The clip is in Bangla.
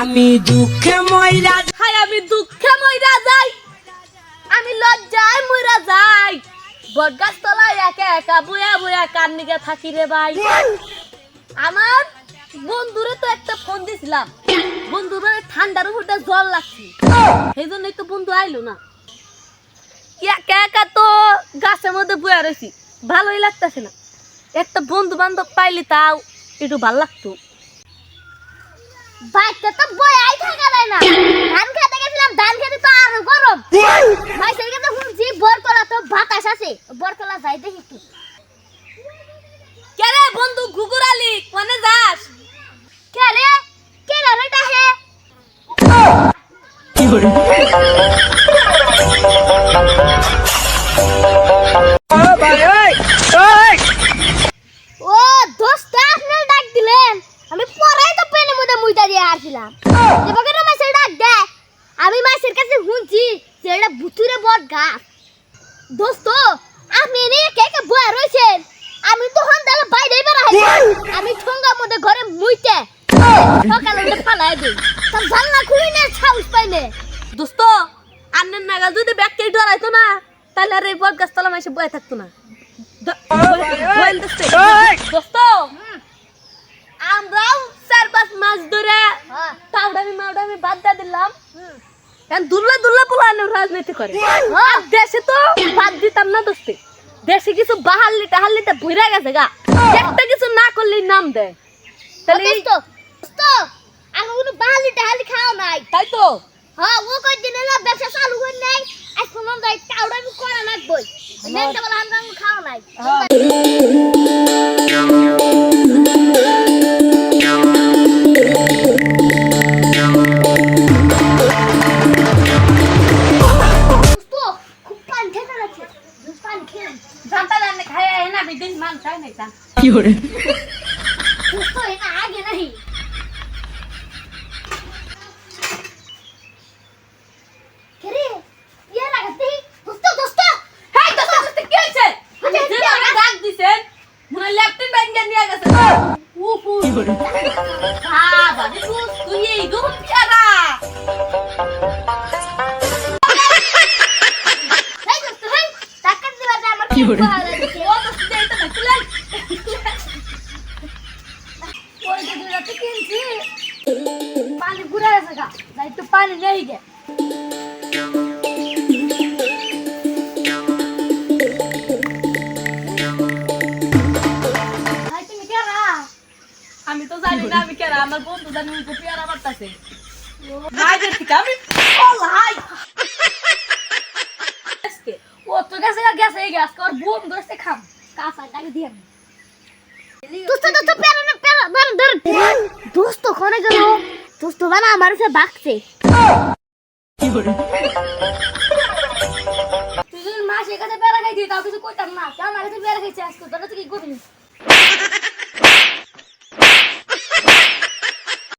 আমি দুঃখে ময়রা হাই আমি দুঃখে মইরা যাই। আমি লজ্জায় মইরা যাই। বটগাছ তলায় একা একা বয়া বয়া কান্নিকে থাকি রে ভাই। আমার বন্ধুরে তো একটা ফোন দিছিলাম। বন্ধুরে ঠান্ডার উপরটা জল লাগছে। সেই জন্যই তো বন্ধু আইলো না। একা একা তো গাছের মধ্যে বয়া রয়েছি। ভালোই লাগতেছে না। একটা বন্ধু বান্ধব পাইলে তাও একটু ভালো লাগতো। বাইকটা তো বয়াই থাকা যায় না। ধান খেতে গেছিলাম ধান খেতে তো আরও গরম। মাইসের কাছে শুনছি বরতলা তো বাতাস আছে। বরতলা যাই দেখি কে রে বন্ধু ঘুঘুর আলি কোনে যাস? কে রে? কে রে? এটা হে। দিয়ে আসছিলাম মাছের ডাক দে? আমি মাছের কাছে শুনছি যে এটা ভুতুরে বট গাছ। দোস্ত আপনি এনে কে কে বয়া রয়েছেন। আমি তো হন তাহলে বাইরে বেড়া আমি ঠোঙ্গার মধ্যে ঘরে মুইতে। সকালে উঠে ফালাই দিই। তার জানলা খুলি না সাহস পাইলে দোস্ত আন্নের নাগাল যদি ব্যাগকে ডরাইতো না তাহলে আর এই বট গাছ তলা মাসে বয়ে থাকতো না। দ- দোস্ত দোস্ত আমরাও চার পাঁচ মাস ধরে হ্যাঁ টাউডামি মাউডামি বাদ দিয়ে দিলাম। এখন দুল্লা দুল্লা পোলানো রাজনীতি করে। আর দেশে তো বাদ দিতাম না দোস্তে। দেশে কিছু বাহাল্লি টাহাল্লিতে ভইরা গেছে গা। একটা কিছু না করলেই নাম দেয়। তাহলে দোস্ত দোস্ত কোনো বাহালি টাহালি খাওয়া নাই। তাই তো। হ্যাঁ ও কই দিন না ব্যবসা চালু করে নাই এখন আমরা যাই টাউডা আমি করা লাগবই। নেনটা বলা আমরা খাওয়া নাই। লাগাতে দোস্ত দোস্ত হেই দোস্ত দোস্ত কি হইছে আচ্ছা, যে কি আমাকে ডাক দিছেন মনে ল্যাপটপ ব্যাংকে নিয়ে গেছে উফু হ্যাঁ বাবা তুই তুই এই গো যাই তো পানি নেই গে ভাই তুমি কেরা আমি তো জানি না আমি কেরা আমার বন্ধু জানি পেয়ারা বাড়তাছে আমি পলাই আজকে ও তো গেছে গ্যাস কর বোম ধরছে খাম। কাঁচা টাকা দিয়ে আমি। দোস্ত দোস্ত পেরা না পেরা ধর ধর। দোস্ত কোনে গেল। দোস্ত বানা আমার সে বাকছে। তুই যদি মাসে কাছে পেয়ারা খাইছি তাও কিছু করতাম না। কেন আগে কাছে খাইছে আজকে তোরা তো কি করবি